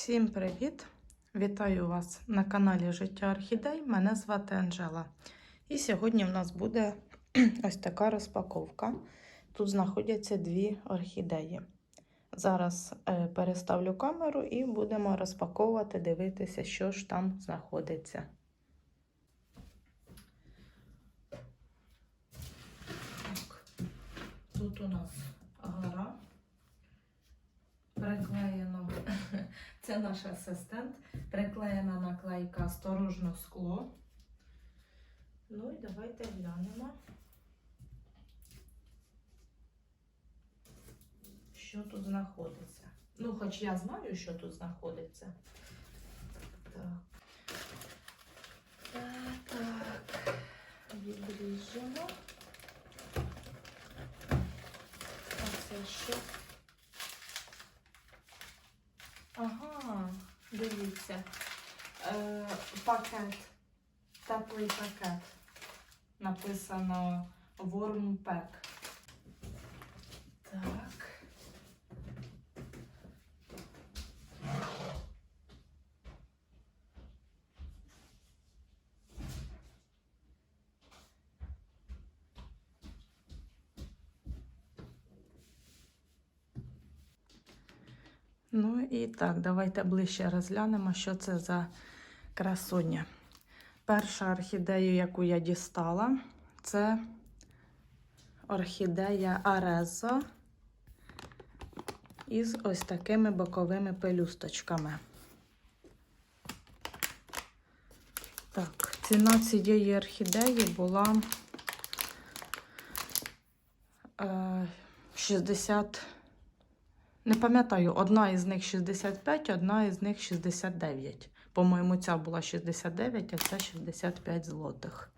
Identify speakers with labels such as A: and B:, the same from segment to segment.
A: Всім привіт! Вітаю вас на каналі Життя Орхідей. Мене звати Анжела. І сьогодні в нас буде ось така розпаковка. Тут знаходяться дві орхідеї. Зараз е, переставлю камеру і будемо розпаковувати, дивитися, що ж там знаходиться. Тут у нас це наш асистент. Приклеєна наклейка осторожно скло. Ну і давайте глянемо, що тут знаходиться. Ну, хоч я знаю, що тут знаходиться. Так. Так. Відріжемо. А це що? Ага, дивіться. Е, пакет. Теплий пакет. Написано Warm Pack. Так. Ну і так, давайте ближче розглянемо, що це за красуня. Перша орхідея, яку я дістала, це орхідея Арезо із ось такими боковими пелюсточками. Так, ціна цієї орхідеї була е, 60. Не пам'ятаю, одна із них 65, одна із них 69. По-моєму, ця була 69, а ця 65 злотих.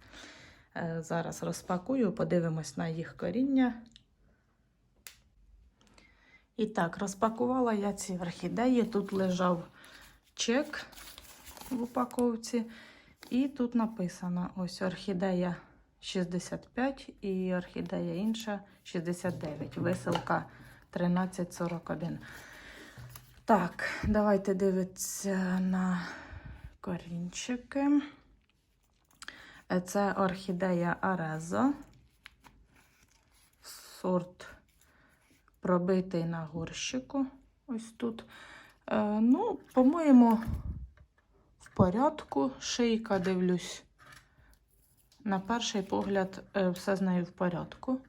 A: Е, Зараз розпакую, подивимось на їх коріння. І так, розпакувала я ці орхідеї. Тут лежав чек в упаковці. І тут написано: ось орхідея 65 і орхідея інша 69. Висилка 1341. Так, давайте дивитися на корінчики. Е, Це орхідея Арезо. Сорт пробитий на горщику. Ось тут. Е, ну, по-моєму, в порядку. Шийка дивлюсь. На перший погляд, е, все з нею в порядку.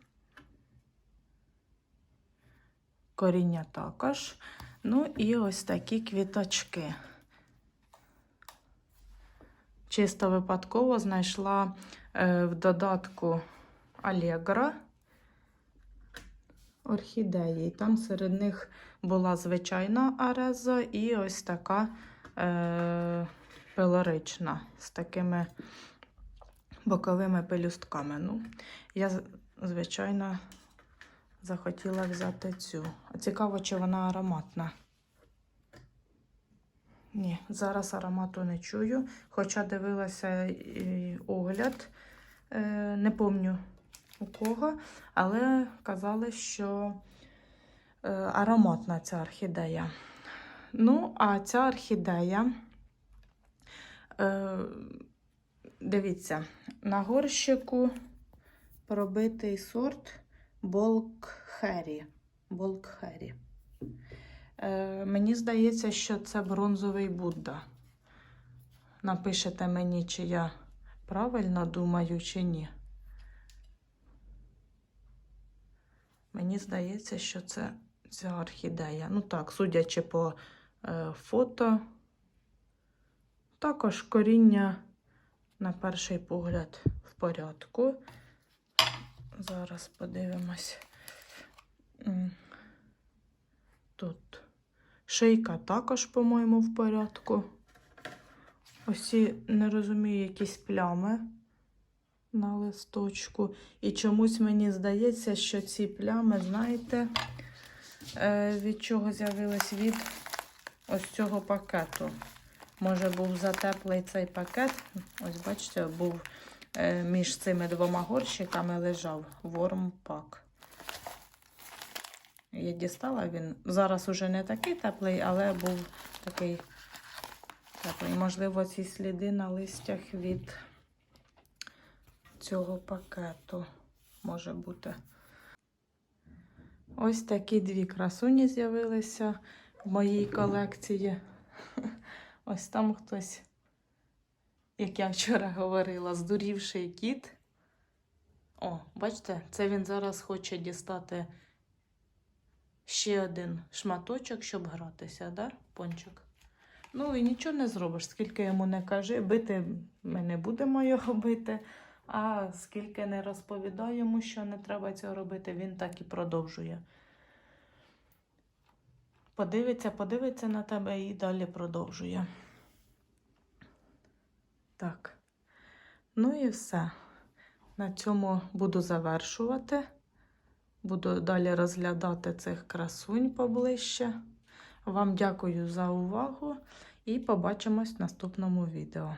A: Коріння також. Ну і ось такі квіточки. Чисто випадково знайшла е, в додатку Allegro орхідеї. Там серед них була звичайна арезо і ось така е, пелорична з такими боковими пелюстками. Ну, я, звичайно, захотіла взяти цю. Цікаво, чи вона ароматна. Ні, зараз аромату не чую. Хоча дивилася огляд, е, не помню у кого, але казали, що е, ароматна ця орхідея. Ну, а ця орхідея, е, дивіться, на горщику пробитий сорт Болкхері. Болкхері. Е, мені здається, що це бронзовий Будда. Напишете мені, чи я правильно думаю, чи ні. Мені здається, що це ця орхідея. Ну так, судячи по е, фото, також коріння, на перший погляд, в порядку. Зараз подивимось. Тут шийка також, по-моєму, в порядку. Ось не розумію, якісь плями на листочку. І чомусь мені здається, що ці плями, знаєте, е, від чого з'явились від ось цього пакету. Може, був затеплий цей пакет. Ось, бачите, був між цими двома горщиками лежав вормпак. Я дістала він. Зараз уже не такий теплий, але був такий теплий. Можливо, ці сліди на листях від цього пакету може бути. Ось такі дві красуні з'явилися в моїй колекції. Ось там хтось, як я вчора говорила, здурівший кіт. О, бачите, це він зараз хоче дістати ще один шматочок, щоб гратися, да, пончик? Ну і нічого не зробиш, скільки йому не кажи, бити ми не будемо його бити. А скільки не розповідаю йому, що не треба цього робити, він так і продовжує. Подивиться, подивиться на тебе і далі продовжує. Так. Ну і все. На цьому буду завершувати. Буду далі розглядати цих красунь поближче. Вам дякую за увагу і побачимось в наступному відео.